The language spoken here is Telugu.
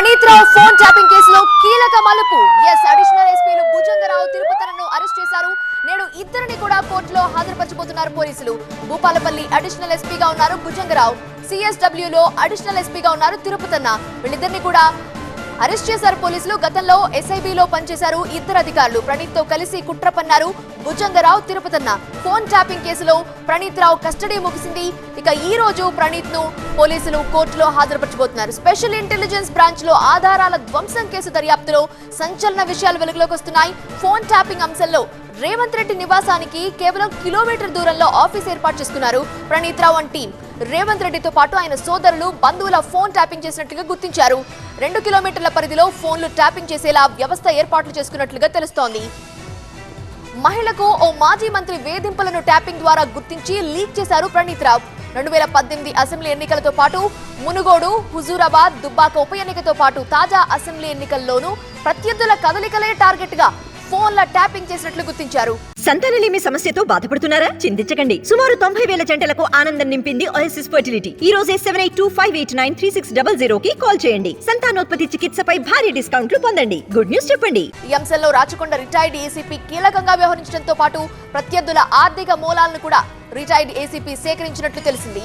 ప్రణీత్ రావు ఫోన్ ట్యాపింగ్ కేసులో కీలక మలుపు. ఎస్ అడిషనల్ ఎస్పీలు భుజంగరావు తిరుపతలను అరెస్ట్ చేశారు. నేడు ఇద్దరిని కూడా కోర్టులో హాజరుపరచబోతున్నారు పోలీసులు. భూపాలపల్లి అడిషనల్ ఎస్పీగా ఉన్నారు భుజంగరావు. సిఎస్డబ్ల్యూలో అడిషనల్ ఎస్పీగా ఉన్నారు తిరుపతన్న. వీళ్ళిద్దరిని కూడా అరెస్ట్ చేశారు పోలీసులు. గతంలో ఎస్ఐబిలో పనిచేశారు ఇద్దరు అధికారులు. ప్రణీత్తో కలిసి కుట్ర పన్నారు భుజంగరావు తిరుపతన్న. ఫోన్ ట్యాపింగ్ కేసులో ప్రణీత్ రావు కస్టడీ ముగిసింది. ఇక ఈ రోజు ప్రణీత్ను పోలీసులు కోర్టులో హాజరుపరచబోతున్నారు. స్పెషల్ ఇంటెలిజెన్స్ బ్రాంచ్లో ఆధారాల ధ్వంసం కేసు దర్యాప్తులో సంచలన విషయాలు వెలుగులోకి వస్తున్నాయి. ఫోన్ ట్యాపింగ్ అంశంలో రేవంత్ రెడ్డి నివాసానికి కేవలం కిలోమీటర్ దూరంలో ఆఫీస్ ఏర్పాటు చేసుకున్నారు ప్రణీత్ రావు అండ్ టీం. రేవంత్ రెడ్డితో పాటు ఆయన సోదరులు బంధువుల ఫోన్ ట్యాపింగ్ చేసినట్లుగా గుర్తించారు. రెండు కిలోమీటర్ల పరిధిలో ఫోన్లు ట్యాపింగ్ చేసేలా వ్యవస్థ ఏర్పాట్లు చేసుకున్నట్లుగా తెలుస్తోంది. మహిళకు ఓ మాజీ మంత్రి వేధింపులను ట్యాపింగ్ ద్వారా గుర్తించి లీక్ చేశారు ప్రణీత్ రావు. రెండు వేల పద్దెనిమిది అసెంబ్లీ ఎన్నికలతో పాటు మునుగోడు హుజూరాబాద్ దుబ్బాక ఉప ఎన్నికతో పాటు తాజా అసెంబ్లీ ఎన్నికల్లోనూ ప్రత్యర్థుల కదలికలే టార్గెట్గా ఫోన్ల ట్యాపింగ్ చేసినట్లు గుర్తించారు. సంతానలేమి సమస్యతో బాధపడుతున్నారా? చింతించకండి. సుమారు తొంభై వేల జంటలకు ఆనందం నింపింది ఓఎస్ఎస్ ఫర్టిలిటీ ఈ రోజే seven eight two five eight nine three six double zero కి కాల్ చేయండి. సంతానోత్పత్తి చికిత్సపై భారీ డిస్కౌంట్లు పొందండి. గుడ్ న్యూస్ చెప్పండి. ఈ అంశంలో రాచకొండ రిటైర్డ్ ఏసీపీ కీలకంగా వ్యవహరించడంతో పాటు ప్రత్యర్థుల ఆర్థిక మూలాలను కూడా రిటైర్డ్ ఏసీపీ సేకరించినట్లు తెలిసింది.